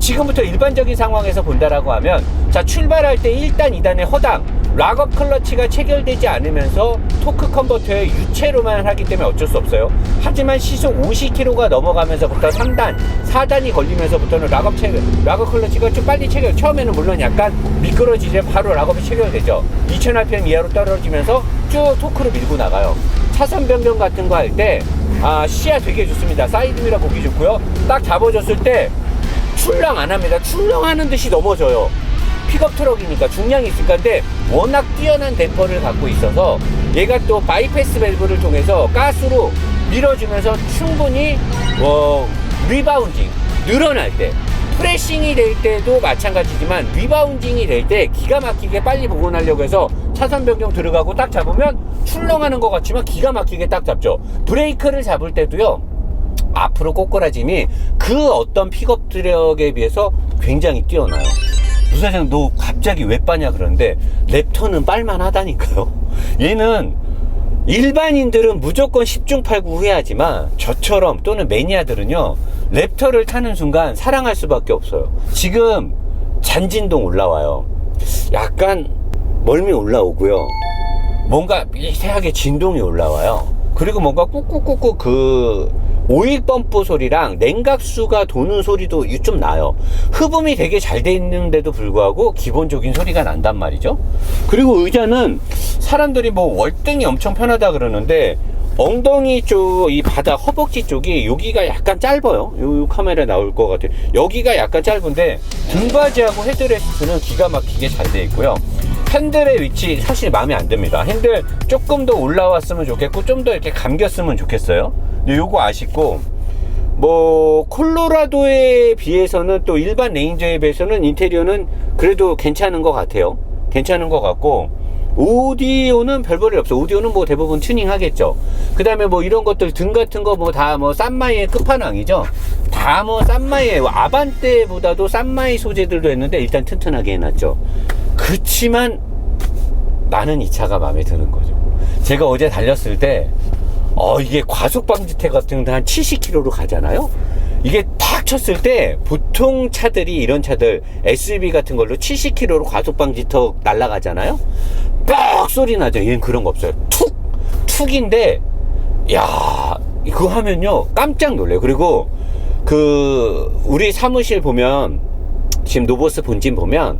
자, 지금부터 일반적인 상황에서 본다라고 하면, 자, 출발할 때 1단, 2단의 허당, 락업 클러치가 체결되지 않으면서 토크 컨버터의 유체로만 하기 때문에 어쩔 수 없어요. 하지만 시속 50km가 넘어가면서부터 3단, 4단이 걸리면서부터는 락업 체결, 락업 클러치가 좀 빨리 체결. 처음에는 물론 약간 미끄러지지 바로 락업이 체결되죠. 2000rpm 이하로 떨어지면서 쭉 토크로 밀고 나가요. 차선 변경 같은 거 할 때, 아, 시야 되게 좋습니다. 사이드미러 보기 좋고요. 딱 잡아줬을 때 출렁 안 합니다. 출렁하는 듯이 넘어져요. 픽업 트럭이니까 중량이 있으니까 근데 워낙 뛰어난 댐퍼를 갖고 있어서 얘가 또 바이패스 밸브를 통해서 가스로 밀어주면서 충분히 어, 리바운딩 늘어날 때 프레싱이 될 때도 마찬가지지만 리바운딩이 될 때 기가 막히게 빨리 복원하려고 해서 차선 변경 들어가고 딱 잡으면 출렁하는 것 같지만 기가 막히게 딱 잡죠. 브레이크를 잡을 때도요. 앞으로 꼬꾸라짐이 그 어떤 픽업 트럭에 비해서 굉장히 뛰어나요. 부사장 너 갑자기 왜 빠냐 그러는데 랩터는 빨만 하다니까요. 얘는 일반인들은 무조건 10중 8구 후회하지만 저처럼 또는 매니아들은요 랩터를 타는 순간 사랑할 수밖에 없어요. 지금 잔진동 올라와요. 약간 멀미 올라오고요. 뭔가 미세하게 진동이 올라와요. 그리고 뭔가 꾹꾹꾹꾹 그 오일 펌프 소리랑 냉각수가 도는 소리도 좀 나요. 흡음이 되게 잘 돼 있는데도 불구하고 기본적인 소리가 난단 말이죠. 그리고 의자는 사람들이 뭐 월등히 엄청 편하다 그러는데 엉덩이 쪽, 이 바닥 허벅지 쪽이 여기가 약간 짧아요. 요, 요 카메라 나올 것 같아요. 여기가 약간 짧은데 등받이하고 헤드레스트는 기가 막히게 잘 돼 있고요. 핸들의 위치 사실 마음에 안 듭니다. 핸들 조금 더 올라왔으면 좋겠고 좀 더 이렇게 감겼으면 좋겠어요. 근데 요거 아쉽고 뭐 콜로라도에 비해서는 또 일반 레인저에 비해서는 인테리어는 그래도 괜찮은 것 같아요. 괜찮은 것 같고 오디오는 별 볼일 없어. 오디오는 뭐 대부분 튜닝 하겠죠. 그 다음에 뭐 이런 것들 등 같은 거 뭐 다뭐 쌈마이의 끝판왕이죠. 다뭐 쌈마이 아반떼보다도 쌈마이 소재들도 했는데 일단 튼튼하게 해놨죠. 그치만 나는 이 차가 마음에 드는 거죠. 제가 어제 달렸을 때, 어, 이게 과속 방지턱 같은 데한 70km로 가잖아요? 이게 탁 쳤을 때, 보통 차들이, 이런 차들, SUV 같은 걸로 70km로 과속 방지턱 날아가잖아요? 뻑 소리 나죠. 얘는 그런 거 없어요. 툭! 툭인데, 야 그거 하면요, 깜짝 놀래요. 그리고, 그, 우리 사무실 보면, 지금 노보스 본진 보면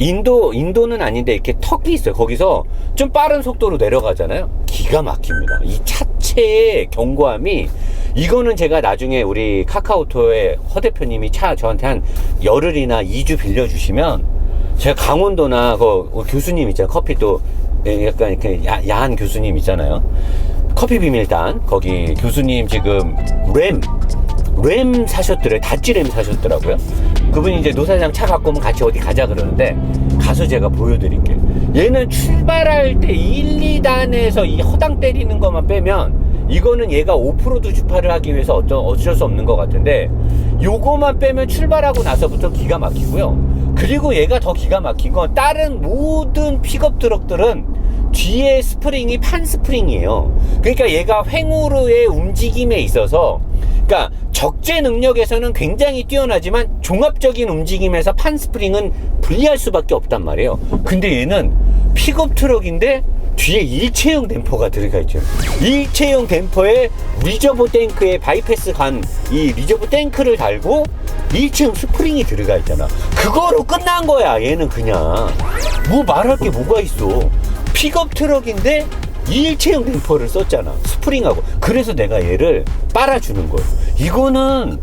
인도 인도는 아닌데 이렇게 턱이 있어요. 거기서 좀 빠른 속도로 내려가잖아요. 기가 막힙니다. 이 차체의 견고함이 이거는 제가 나중에 우리 카카오토의 허 대표님이 차 저한테 한 열흘이나 2주 빌려주시면 제가 강원도나 그 교수님 있잖아요. 커피 또 약간 이렇게 야, 야한 교수님 있잖아요. 커피 비밀단 거기 교수님 지금 램 램 사셨더래 다찌 램 사셨더라고요. 그분이 이제 노사장 차 갖고 오면 같이 어디 가자 그러는데 가서 제가 보여드릴게요. 얘는 출발할 때 1, 2단에서 이 허당 때리는 것만 빼면 이거는 얘가 오프로드 주파를 하기 위해서 어떤 어쩔 수 없는 것 같은데 요거만 빼면 출발하고 나서부터 기가 막히고요. 그리고 얘가 더 기가 막힌 건 다른 모든 픽업 트럭들은 뒤에 스프링이 판 스프링이에요. 그러니까 얘가 횡으로의 움직임에 있어서 그러니까 적재 능력에서는 굉장히 뛰어나지만 종합적인 움직임에서 판 스프링은 불리할 수밖에 없단 말이에요. 근데 얘는 픽업 트럭인데 뒤에 일체형 댐퍼가 들어가 있죠. 일체형 댐퍼에 리저브 탱크에 바이패스 간 이 리저브 탱크를 달고 일체형 스프링이 들어가 있잖아. 그거로 끝난 거야. 얘는 그냥 뭐 말할 게 뭐가 있어. 픽업 트럭인데 일체형 댐퍼를 썼잖아. 스프링하고. 그래서 내가 얘를 빨아주는 거예요. 이거는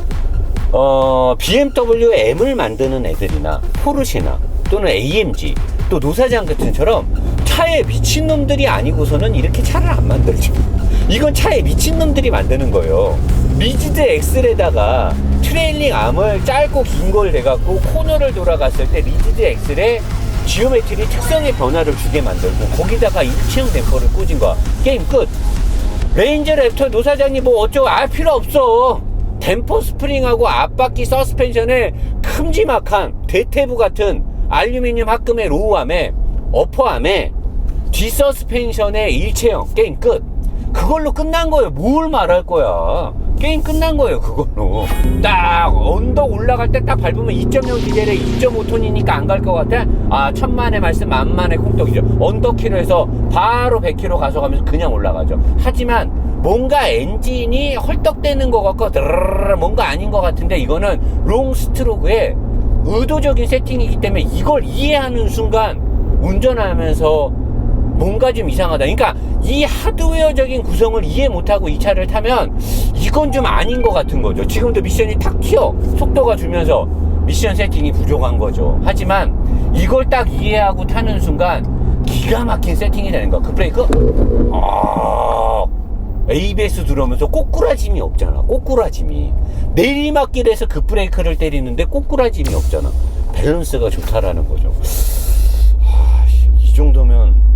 어, BMW M을 만드는 애들이나 포르쉐나 또는 AMG 또 노사장 같은처럼 차에 미친놈들이 아니고서는 이렇게 차를 안 만들죠. 이건 차에 미친놈들이 만드는 거예요. 리지드 엑셀에다가 트레일링 암을 짧고 긴걸 대갖고 코너를 돌아갔을 때 리지드 엑셀에 지오메트리 특성의 변화를 주게 만들고 거기다가 일체형 댐퍼를 꽂은 거야. 게임 끝. 레인저 랩터 노사장님 뭐 어쩌고 알 필요 없어. 댐퍼 스프링하고 앞바퀴 서스펜션에 큼지막한 대퇴부 같은 알루미늄 합금의 로우암에 어퍼암에 뒷서스펜션의 일체형 게임 끝. 그걸로 끝난 거예요. 뭘 말할 거야. 게임 끝난 거예요 그걸로. 딱 언덕 올라갈 때 딱 밟으면 2.0 디젤에 2.5톤이니까 안 갈 것 같아? 아 천만의 말씀 만만의 콩떡이죠. 언덕키로 해서 바로 100km 가서 가면서 그냥 올라가죠. 하지만 뭔가 엔진이 헐떡대는 것 같고 드르르르 뭔가 아닌 것 같은데 이거는 롱 스트로크에 의도적인 세팅이기 때문에 이걸 이해하는 순간 운전하면서 뭔가 좀 이상하다. 그러니까 이 하드웨어적인 구성을 이해 못하고 이 차를 타면 이건 좀 아닌 것 같은 거죠. 지금도 미션이 탁 튀어 속도가 주면서 미션 세팅이 부족한 거죠. 하지만 이걸 딱 이해하고 타는 순간 기가 막힌 세팅이 되는 거야. 그 브레이크 아 ABS 들어오면서 꼬꾸라짐이 없잖아. 꼬꾸라짐이 내리막길에서 그 브레이크를 때리는데 꼬꾸라짐이 없잖아. 밸런스가 좋다라는 거죠. 하, 이 정도면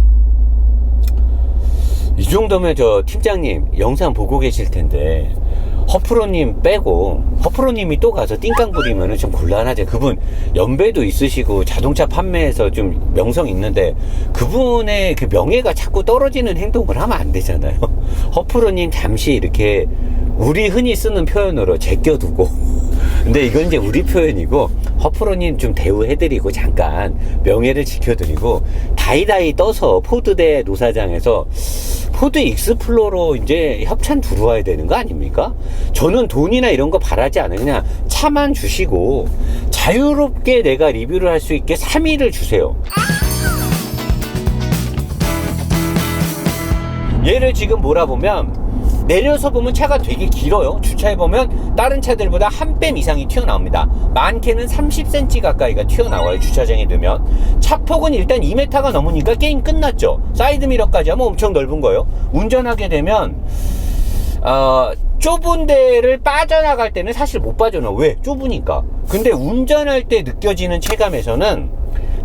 이 정도면 저 팀장님 영상 보고 계실 텐데 허프로님 빼고 허프로님이 또 가서 띵깡 부리면은 좀 곤란하죠. 그분 연배도 있으시고 자동차 판매에서 좀 명성 있는데 그분의 그 명예가 자꾸 떨어지는 행동을 하면 안 되잖아요. 허프로님 잠시 이렇게 우리 흔히 쓰는 표현으로 제껴두고 근데 이건 이제 우리 표현이고 허프로님 좀 대우해드리고 잠깐 명예를 지켜드리고 다이다이 떠서 포드 대 노사장에서 포드 익스플로러 이제 협찬 들어와야 되는 거 아닙니까? 저는 돈이나 이런 거 바라지 않아요. 그냥 차만 주시고 자유롭게 내가 리뷰를 할 수 있게 3일을 주세요. 얘를 지금 몰아보면 내려서 보면 차가 되게 길어요. 주차해 보면 다른 차들보다 한 뺨 이상이 튀어나옵니다. 많게는 30cm 가까이가 튀어나와요. 주차장에 두면 차폭은 일단 2m가 넘으니까 게임 끝났죠. 사이드 미러까지 하면 엄청 넓은 거예요. 운전하게 되면 어, 좁은 데를 빠져나갈 때는 사실 못 빠져나와. 왜? 좁으니까. 근데 운전할 때 느껴지는 체감에서는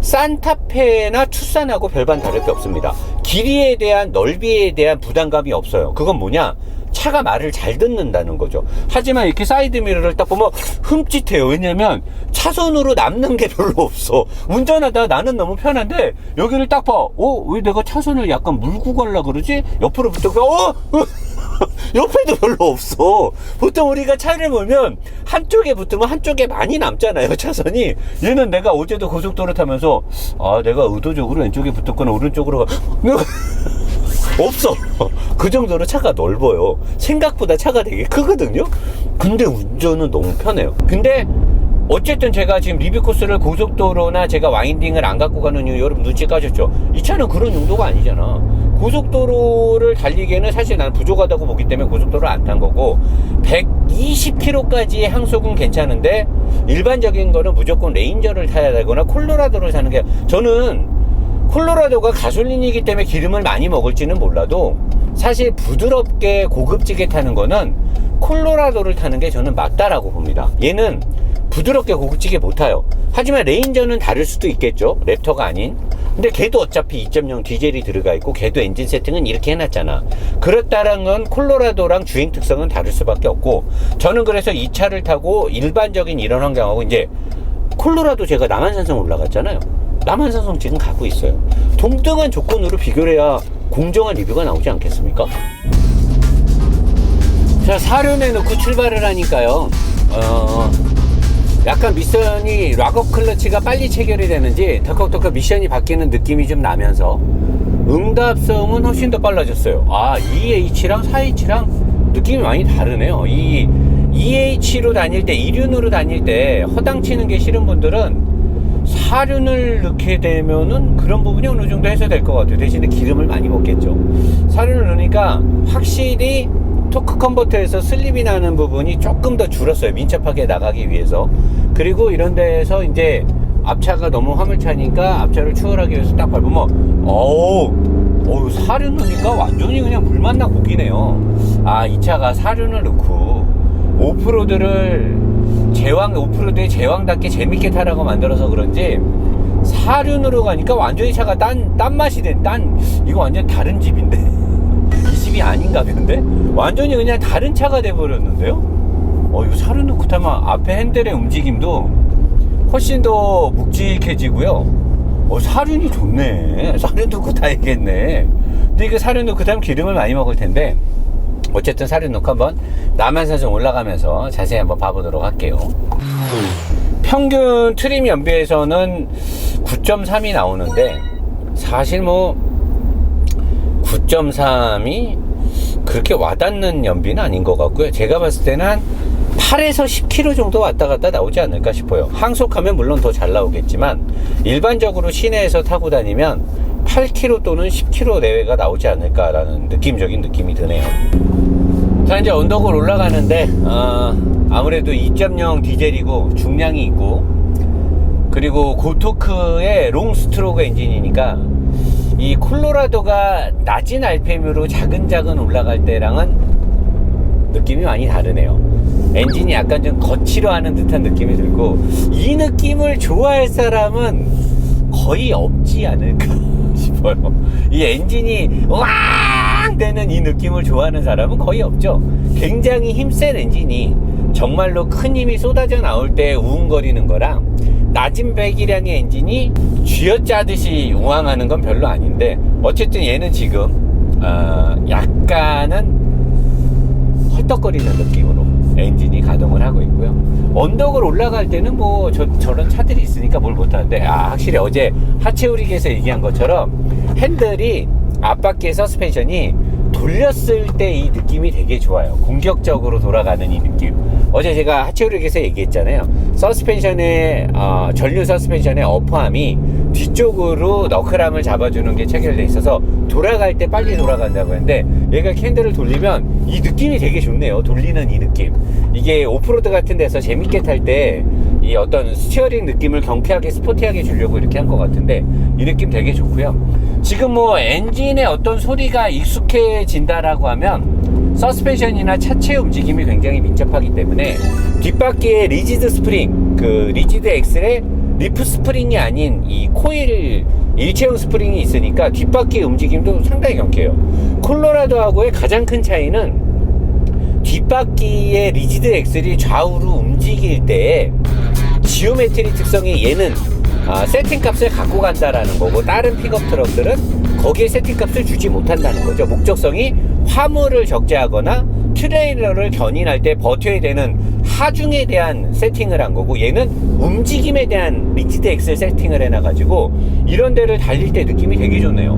산타페나 투싼하고 별반 다를 게 없습니다. 길이에 대한 넓이에 대한 부담감이 없어요. 그건 뭐냐? 차가 말을 잘 듣는다는 거죠. 하지만 이렇게 사이드 미러를 딱 보면 흠칫해요. 왜냐면 차선으로 남는 게 별로 없어. 운전하다 나는 너무 편한데 여기를 딱 봐. 어? 왜 내가 차선을 약간 물고 갈라 그러지? 옆으로 붙어. 어? 옆에도 별로 없어. 보통 우리가 차를 몰면 한쪽에 붙으면 한쪽에 많이 남잖아요, 차선이. 얘는 내가 어제도 고속도로 타면서, 아, 내가 의도적으로 왼쪽에 붙었거나 오른쪽으로 가. 없어. 그 정도로 차가 넓어요. 생각보다 차가 되게 크거든요. 근데 운전은 너무 편해요. 근데 어쨌든 제가 지금 리뷰 코스를 고속도로나 제가 와인딩을 안 갖고 가는 이유 여러분 눈치 까셨죠? 이 차는 그런 용도가 아니잖아. 고속도로를 달리기에는 사실 나는 부족하다고 보기 때문에 고속도로를 안 탄 거고 120km까지의 항속은 괜찮은데 일반적인 거는 무조건 레인저를 타야 되거나 콜로라도를 사는 게 저는 콜로라도가 가솔린이기 때문에 기름을 많이 먹을지는 몰라도 사실 부드럽게 고급지게 타는 거는 콜로라도를 타는 게 저는 맞다라고 봅니다. 얘는 부드럽게 고급지게 못 타요. 하지만 레인저는 다를 수도 있겠죠. 랩터가 아닌. 근데 걔도 어차피 2.0 디젤이 들어가 있고 걔도 엔진 세팅은 이렇게 해놨잖아. 그렇다는 건 콜로라도랑 주행 특성은 다를 수밖에 없고 저는 그래서 이 차를 타고 일반적인 이런 환경하고 이제 콜로라도 제가 남한산성 올라갔잖아요. 남한산성 지금 가고 있어요. 동등한 조건으로 비교를 해야 공정한 리뷰가 나오지 않겠습니까? 자, 사륜에 넣고 출발을 하니까요. 어, 약간 미션이 락업 클러치가 빨리 체결이 되는지 덜컥덜컥 미션이 바뀌는 느낌이 좀 나면서 응답성은 훨씬 더 빨라졌어요. 아, 2H랑 4H랑 느낌이 많이 다르네요. 이 2H로 다닐 때, 2륜으로 다닐 때 허당 치는 게 싫은 분들은 4륜을 넣게 되면은 그런 부분이 어느 정도 해소될 것 같아요. 대신에 기름을 많이 먹겠죠. 4륜을 넣으니까 확실히 토크 컨버터에서 슬립이 나는 부분이 조금 더 줄었어요. 민첩하게 나가기 위해서. 그리고 이런 데에서 이제 앞차가 너무 화물차니까 앞차를 추월하기 위해서 딱 밟으면, 어우, 어우, 사륜 넣으니까 완전히 그냥 물 만 나 고기네요. 아, 이 차가 사륜을 넣고 오프로드를 제왕, 오프로드의 제왕답게 재밌게 타라고 만들어서 그런지 사륜으로 가니까 완전히 차가 딴, 딴 맛이 된, 딴, 이거 완전 다른 집인데. 이 집이 아닌가 본데? 완전히 그냥 다른 차가 돼버렸는데요? 어, 이거 사륜 넣고 타면 앞에 핸들의 움직임도 훨씬 더 묵직해지고요. 어, 사륜이 좋네. 사륜 넣고 타야겠네. 근데 이거 사륜 넣고 타면 기름을 많이 먹을 텐데, 어쨌든 사륜 놓고 한번 남한산성 올라가면서 자세히 한번 봐보도록 할게요. 평균 트림 연비에서는 9.3이 나오는데 사실 뭐 9.3이 그렇게 와닿는 연비는 아닌 것 같고요. 제가 봤을 때는 한 8에서 10km 정도 왔다 갔다 나오지 않을까 싶어요. 항속하면 물론 더 잘 나오겠지만 일반적으로 시내에서 타고 다니면 8km 또는 10km 내외가 나오지 않을까라는 느낌적인 느낌이 드네요. 자 이제 언덕을 올라가는데 어, 아무래도 2.0 디젤이고 중량이 있고 그리고 고토크의 롱 스트로크 엔진이니까 이 콜로라도가 낮은 RPM으로 자근자근 올라갈 때랑은 느낌이 많이 다르네요. 엔진이 약간 좀 거치려 하는 듯한 느낌이 들고 이 느낌을 좋아할 사람은 거의 없지 않을까 싶어요. 이 엔진이 왕 되는 이 느낌을 좋아하는 사람은 거의 없죠. 굉장히 힘센 엔진이 정말로 큰 힘이 쏟아져 나올 때 우웅거리는 거랑 낮은 배기량의 엔진이 쥐어짜듯이 우왕하는 건 별로 아닌데 어쨌든 얘는 지금 어, 약간은 헐떡거리는 느낌으로 엔진이 가동을 하고 있고요. 언덕을 올라갈 때는 뭐 저, 저런 차들이 있으니까 뭘 못하는데 아 확실히 어제 하체우릭에서 얘기한 것처럼 핸들이 앞바퀴 서스펜션이 돌렸을 때 이 느낌이 되게 좋아요. 공격적으로 돌아가는 이 느낌. 어제 제가 하체우릭에서 얘기했잖아요. 서스펜션의 어, 전류 서스펜션의 어퍼함이 뒤쪽으로 너클함을 잡아주는 게 체결돼 있어서 돌아갈 때 빨리 돌아간다고 했는데 얘가 캔들을 돌리면 이 느낌이 되게 좋네요. 돌리는 이 느낌. 이게 오프로드 같은 데서 재밌게 탈때 이 어떤 스티어링 느낌을 경쾌하게 스포티하게 주려고 이렇게 한 것 같은데 이 느낌 되게 좋고요. 지금 뭐 엔진의 어떤 소리가 익숙해진다라고 하면 서스펜션이나 차체 움직임이 굉장히 민첩하기 때문에 뒷바퀴에 리지드 스프링, 그 리지드 엑셀에 리프 스프링이 아닌 이 코일 일체형 스프링이 있으니까 뒷바퀴 움직임도 상당히 경쾌해요. 콜로라도하고의 가장 큰 차이는 뒷바퀴의 리지드 엑셀이 좌우로 움직일 때 지오메트리 특성이 얘는 아, 세팅 값을 갖고 간다라는 거고 다른 픽업 트럭들은 거기에 세팅 값을 주지 못한다는 거죠. 목적성이 화물을 적재하거나 트레일러를 견인할 때 버텨야 되는 하중에 대한 세팅을 한 거고 얘는 움직임에 대한 리지드 엑셀 세팅을 해놔가지고 이런 데를 달릴 때 느낌이 되게 좋네요.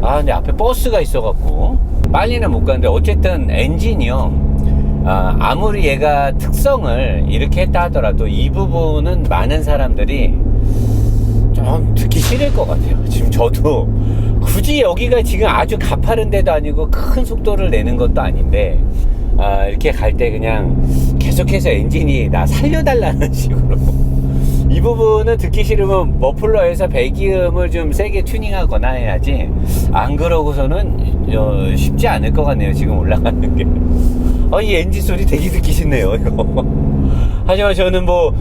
아 근데 앞에 버스가 있어갖고 빨리는 못 가는데 어쨌든 엔진이요. 아, 아무리 얘가 특성을 이렇게 했다 하더라도 이 부분은 많은 사람들이 좀 듣기 싫을 것 같아요. 지금 저도 굳이 여기가 지금 아주 가파른 데도 아니고 큰 속도를 내는 것도 아닌데 아, 이렇게 갈 때 그냥 계속해서 엔진이 나 살려달라는 식으로 이 부분은 듣기 싫으면 머플러에서 배기음을 좀 세게 튜닝하거나 해야지 안 그러고서는 어, 쉽지 않을 것 같네요. 지금 올라가는 게. 어, 이 엔진 소리 되게 듣기 싫네요. 하지만 저는 뭐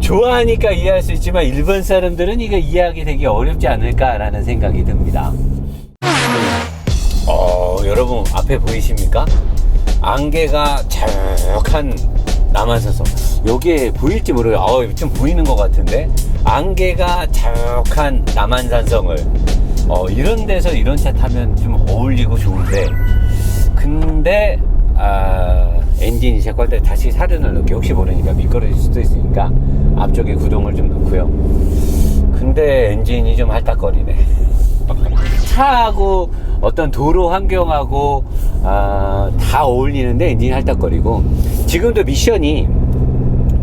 좋아하니까 이해할 수 있지만 일본 사람들은 이거 이해하기 되게 어렵지 않을까라는 생각이 듭니다. 어, 여러분 앞에 보이십니까? 안개가 자욱한 남한산성. 여기에 보일지 모르겠어요. 어, 좀 보이는 것 같은데 안개가 자욱한 남한산성을 어, 이런 데서 이런 차 타면 좀 어울리고 좋은데 근데 아, 엔진이 제거할 때 다시 사륜을 넣게 혹시 모르니까 미끄러질 수도 있으니까 앞쪽에 구동을 좀 넣고요. 근데 엔진이 좀 할딱거리네. 차하고 어떤 도로 환경하고 아, 다 어울리는데 엔진이 할딱거리고 지금도 미션이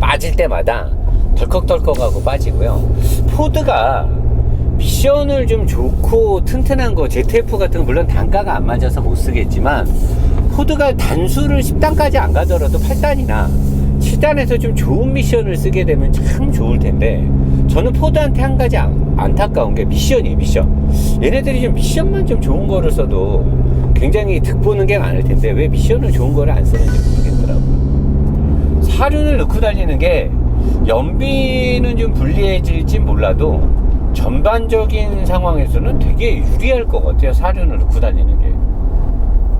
빠질 때마다 덜컥덜컥하고 빠지고요. 포드가 미션을 좀 좋고 튼튼한 거 ZF 같은 거 물론 단가가 안 맞아서 못 쓰겠지만 포드가 단수를 10단까지 안 가더라도 8단이나 7단에서 좀 좋은 미션을 쓰게 되면 참 좋을 텐데 저는 포드한테 한 가지 안, 안타까운 게 미션이에요 미션. 얘네들이 좀 미션만 좀 좋은 거를 써도 굉장히 득보는 게 많을 텐데 왜 미션을 좋은 거를 안 쓰는지 모르겠더라고요. 사륜을 넣고 달리는 게 연비는 좀 불리해질진 몰라도 전반적인 상황에서는 되게 유리할 것 같아요 사륜을 넣고 달리는 게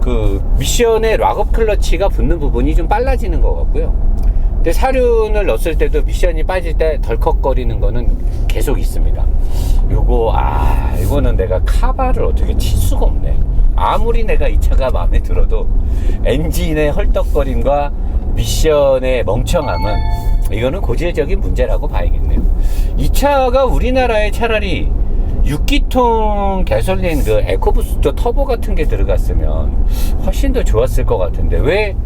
그 미션의 락업 클러치가 붙는 부분이 좀 빨라지는 것 같고요 근데 사륜을 넣었을 때도 미션이 빠질 때 덜컥거리는 거는 계속 있습니다. 요거, 아, 이거는 내가 카바를 어떻게 칠 수가 없네. 아무리 내가 이 차가 마음에 들어도 엔진의 헐떡거림과 미션의 멍청함은 이거는 고질적인 문제라고 봐야겠네요. 이 차가 우리나라에 차라리 6기통 가솔린 그 에코부스터 터보 같은 게 들어갔으면 훨씬 더 좋았을 것 같은데 왜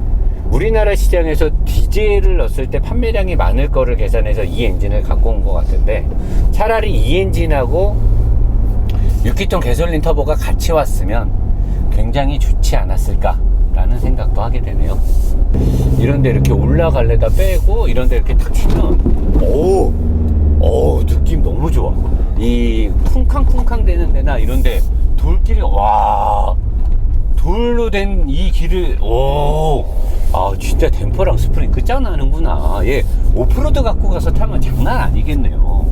우리나라 시장에서 디젤을 넣었을 때 판매량이 많을 거를 계산해서 이 엔진을 갖고 온 것 같은데 차라리 이 엔진하고 6기통 가솔린 터보가 같이 왔으면 굉장히 좋지 않았을까라는 생각도 하게 되네요. 이런데 이렇게 올라갈래다 빼고 이런데 이렇게 탁 치면 오, 오 느낌 너무 좋아. 이 쿵쾅쿵쾅 되는 데나 이런데 돌길이 와 돌로 된 이 길을 오. 아 진짜 댐퍼랑 스프링 끝장 나는구나 얘 오프로드 갖고 가서 타면 장난 아니겠네요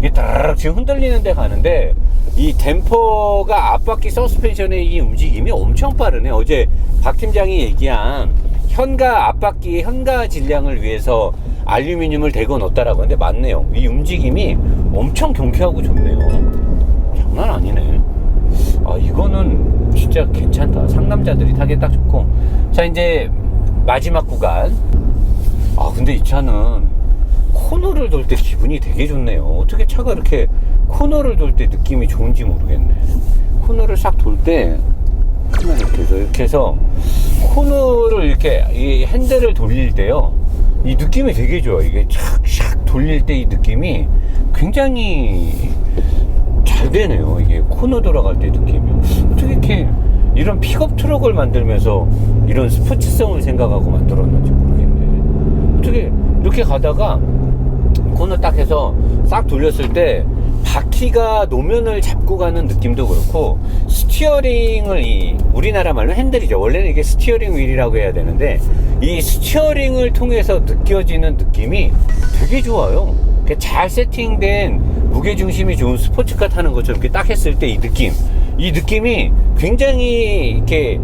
이게 따라락 지금 흔들리는 데 가는데 이 댐퍼가 앞바퀴 서스펜션의 이 움직임이 엄청 빠르네 어제 박 팀장이 얘기한 현가 앞바퀴 현가 질량을 위해서 알루미늄을 대고 넣었다라고 하는데 맞네요. 이 움직임이 엄청 경쾌하고 좋네요. 장난 아니네. 아 이거는 진짜 괜찮다. 상남자들이 타기 딱 좋고. 자 이제 마지막 구간. 아 근데 이 차는 코너를 돌 때 기분이 되게 좋네요. 어떻게 차가 이렇게 코너를 돌 때 느낌이 좋은지 모르겠네. 코너를 싹 돌 때 이렇게 해서 이렇게 해서 코너를 이렇게 이 핸들을 돌릴 때요 이 느낌이 되게 좋아 이게 착착 돌릴 때 이 느낌이 굉장히 잘 되네요. 이게 코너 돌아갈 때 느낌이. 어떻게 이렇게 이런 픽업 트럭을 만들면서 이런 스포츠성을 생각하고 만들었는지 모르겠네. 어떻게 이렇게 가다가 코너 딱 해서 싹 돌렸을 때 바퀴가 노면을 잡고 가는 느낌도 그렇고 스티어링을 이 우리나라 말로 핸들이죠. 원래는 이게 스티어링 휠이라고 해야 되는데 이 스티어링을 통해서 느껴지는 느낌이 되게 좋아요. 잘 세팅된 무게 중심이 좋은 스포츠카 타는 것처럼 이렇게 딱 했을 때 이 느낌, 이 느낌이 굉장히 이렇게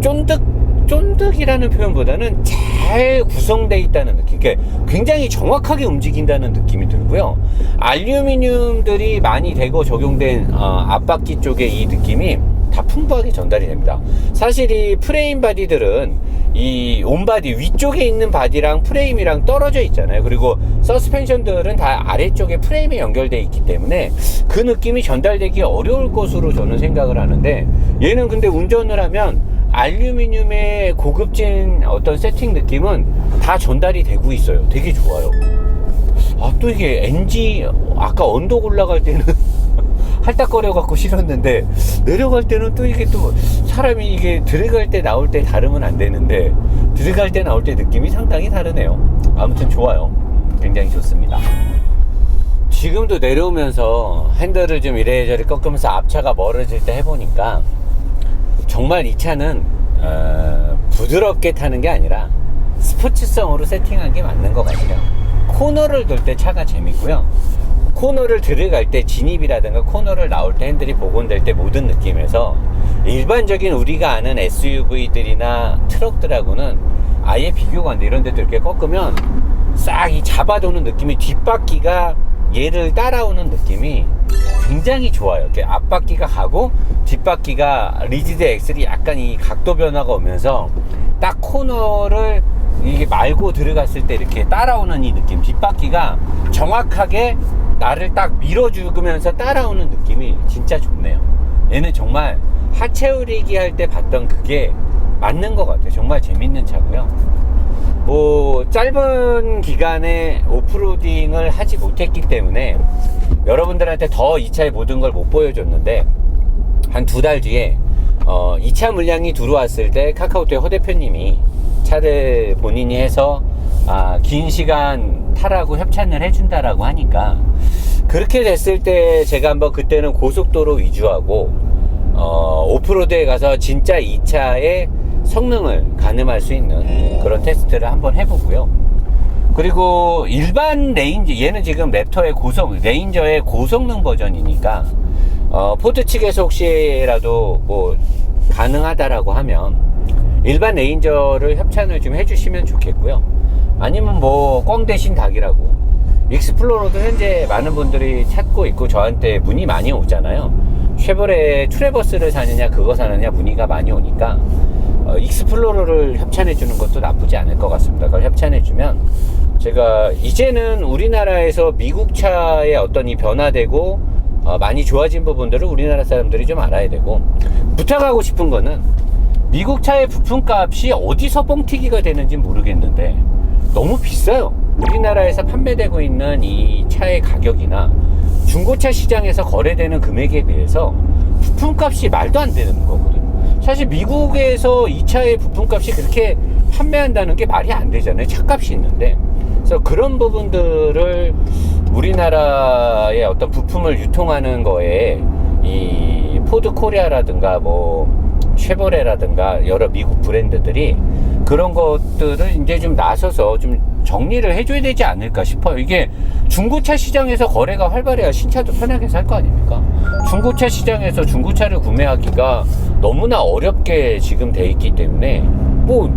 쫀득 쫀득이라는 표현보다는 잘 구성되어 있다는 느낌. 그러니까 굉장히 정확하게 움직인다는 느낌이 들고요. 알루미늄들이 많이 되고 적용된 어, 앞바퀴 쪽에 이 느낌이 다 풍부하게 전달이 됩니다. 사실 이 프레임 바디들은 이 온바디 위쪽에 있는 바디랑 프레임이랑 떨어져 있잖아요. 그리고 서스펜션들은 다 아래쪽에 프레임에 연결되어 있기 때문에 그 느낌이 전달되기 어려울 것으로 저는 생각을 하는데 얘는 근데 운전을 하면 알루미늄의 고급진 어떤 세팅 느낌은 다 전달이 되고 있어요. 되게 좋아요. 아, 또 이게 NG, 아까 언덕 올라갈 때는 할딱거려 갖고 싫었는데 내려갈 때는 또 이게 또 사람이 이게 들어갈 때 나올 때 다르면 안 되는데 들어갈 때 나올 때 느낌이 상당히 다르네요. 아무튼 좋아요. 굉장히 좋습니다. 지금도 내려오면서 핸들을 좀 이래저래 꺾으면서 앞차가 멀어질 때 해보니까 정말 이 차는 어, 부드럽게 타는 게 아니라 스포츠성으로 세팅한 게 맞는 것 같아요. 코너를 돌 때 차가 재밌고요. 코너를 들어갈 때 진입이라든가 코너를 나올 때 핸들이 복원될 때 모든 느낌에서 일반적인 우리가 아는 SUV들이나 트럭들하고는 아예 비교가 안 돼. 이런 데도 이렇게 꺾으면 싹 이 잡아도는 느낌이 뒷바퀴가 얘를 따라오는 느낌이 굉장히 좋아요. 이렇게 앞바퀴가 가고 뒷바퀴가 리지드 엑셀이 약간 이 각도 변화가 오면서 딱 코너를 이게 말고 들어갔을 때 이렇게 따라오는 이 느낌. 뒷바퀴가 정확하게 나를 딱 밀어주면서 따라오는 느낌이 진짜 좋네요. 얘는 정말 하체 오리기 할 때 봤던 그게 맞는 것 같아요. 정말 재밌는 차고요. 뭐 짧은 기간에 오프로딩을 하지 못했기 때문에 여러분들한테 더 이 차의 모든 걸 못 보여줬는데 한 두 달 뒤에 어, 2차 물량이 들어왔을 때 카카오톡의 허 대표님이 차를 본인이 해서 아, 긴 시간 타라고 협찬을 해준다라고 하니까 그렇게 됐을 때 제가 한번 그때는 고속도로 위주하고 어, 오프로드에 가서 진짜 이 차의 성능을 가늠할 수 있는 그런 테스트를 한번 해보고요. 그리고 일반 레인저 얘는 지금 랩터의 고성 레인저의 고성능 버전이니까 어, 포드 측에서 혹시라도 뭐 가능하다라고 하면 일반 레인저를 협찬을 좀 해주시면 좋겠고요. 아니면 뭐꽝 대신 닭이라고. 익스플로러도 현재 많은 분들이 찾고 있고 저한테 문의 많이 오잖아요. 쉐보레 트레버스를 사느냐 그거 사느냐 문의가 많이 오니까 어, 익스플로러를 협찬해 주는 것도 나쁘지 않을 것 같습니다. 그걸 협찬해 주면 제가 이제는 우리나라에서 미국 차의 어떤 이 변화되고 어, 많이 좋아진 부분들을 우리나라 사람들이 좀 알아야 되고 부탁하고 싶은 거는 미국 차의 부품값이 어디서 뻥튀기가 되는지 모르겠는데 너무 비싸요. 우리나라에서 판매되고 있는 이 차의 가격이나 중고차 시장에서 거래되는 금액에 비해서 부품값이 말도 안 되는 거거든요. 사실 미국에서 이 차의 부품값이 그렇게 판매한다는 게 말이 안 되잖아요. 차값이 있는데. 그래서 그런 부분들을 우리나라의 어떤 부품을 유통하는 거에 이 포드 코리아라든가 뭐 쉐보레라든가 여러 미국 브랜드들이 그런 것들을 이제 좀 나서서 좀 정리를 해줘야 되지 않을까 싶어요. 이게 중고차 시장에서 거래가 활발해야 신차도 편하게 살 거 아닙니까? 중고차 시장에서 중고차를 구매하기가 너무나 어렵게 지금 돼 있기 때문에 뭐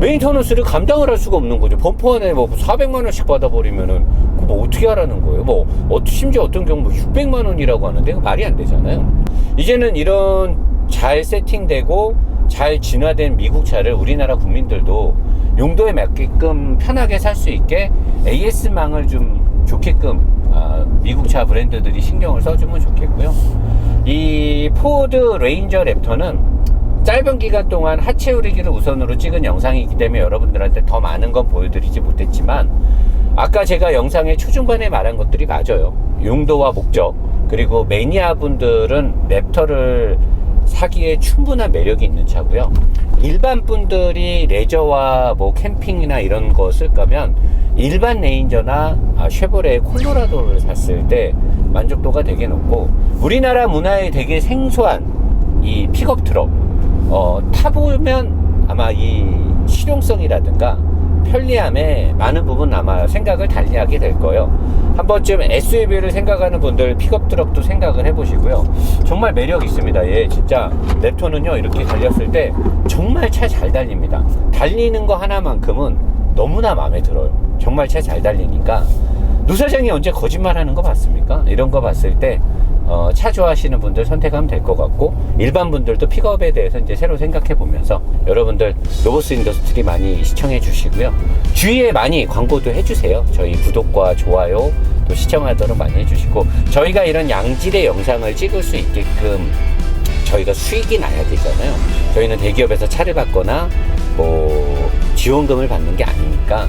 메인터너스를 감당을 할 수가 없는 거죠. 범퍼 안에 뭐 400만 원씩 받아버리면은 그뭐 어떻게 하라는 거예요? 뭐 어, 심지어 어떤 경우 뭐 600만 원이라고 하는데 그 말이 안 되잖아요. 이제는 이런 잘 세팅되고 잘 진화된 미국 차를 우리나라 국민들도 용도에 맞게끔 편하게 살 수 있게 AS망을 좀 좋게끔 아, 미국 차 브랜드들이 신경을 써주면 좋겠고요. 이 포드 레인저 랩터는 짧은 기간 동안 하체 우리기를 우선으로 찍은 영상이기 때문에 여러분들한테 더 많은 건 보여드리지 못했지만 아까 제가 영상의 초중반에 말한 것들이 맞아요. 용도와 목적 그리고 매니아 분들은 랩터를 사기에 충분한 매력이 있는 차고요. 일반 분들이 레저와 뭐 캠핑이나 이런 거 쓸 거면 일반 레인저나 아, 쉐보레 콜로라도를 샀을 때 만족도가 되게 높고 우리나라 문화에 되게 생소한 이 픽업 트럭 어, 타보면 아마 이 실용성이라든가 편리함에 많은 부분 아마 생각을 달리하게 될 거예요. 한 번쯤 SUV를 생각하는 분들 픽업 트럭도 생각을 해보시고요. 정말 매력 있습니다. 얘 진짜 랩토는요 이렇게 달렸을 때 정말 차 잘 달립니다. 달리는 거 하나만큼은 너무나 마음에 들어요. 정말 차 잘 달리니까 노 사장이 언제 거짓말하는 거 봤습니까? 이런 거 봤을 때 어, 차 좋아하시는 분들 선택하면 될 것 같고 일반 분들도 픽업에 대해서 이제 새로 생각해 보면서 여러분들 로보스 인더스트리 많이 시청해 주시고요. 주위에 많이 광고도 해주세요. 저희 구독과 좋아요 또 시청하도록 많이 해주시고 저희가 이런 양질의 영상을 찍을 수 있게끔 저희가 수익이 나야 되잖아요. 저희는 대기업에서 차를 받거나 뭐 지원금을 받는 게 아니니까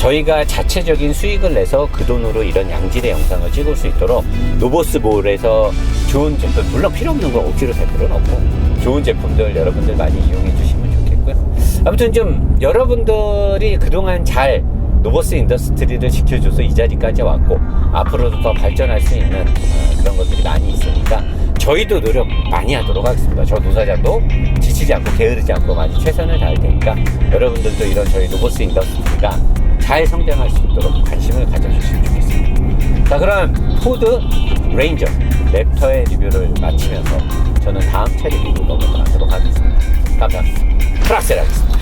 저희가 자체적인 수익을 내서 그 돈으로 이런 양질의 영상을 찍을 수 있도록 노보스몰에서 좋은 제품 물론 필요 없는 건 억지로 살 필요는 없고 좋은 제품들 여러분들 많이 이용해 주시면 좋겠고요 아무튼 좀 여러분들이 그동안 잘 노보스 인더스트리를 지켜줘서 이 자리까지 왔고 앞으로도 더 발전할 수 있는 어, 그런 것들이 많이 있으니까 저희도 노력 많이 하도록 하겠습니다. 저 노사장도 지치지 않고 게으르지 않고 많이 최선을 다할 테니까 여러분들도 이런 저희 노보스 인더스트리가 잘 성장할 수 있도록 관심을 가져주시면 좋겠습니다. 자 그럼 포드 레인저 랩터의 리뷰를 마치면서 저는 다음 차례 리뷰 넘어가도록 하겠습니다. 감사합니다. 프락셀 하겠습니다.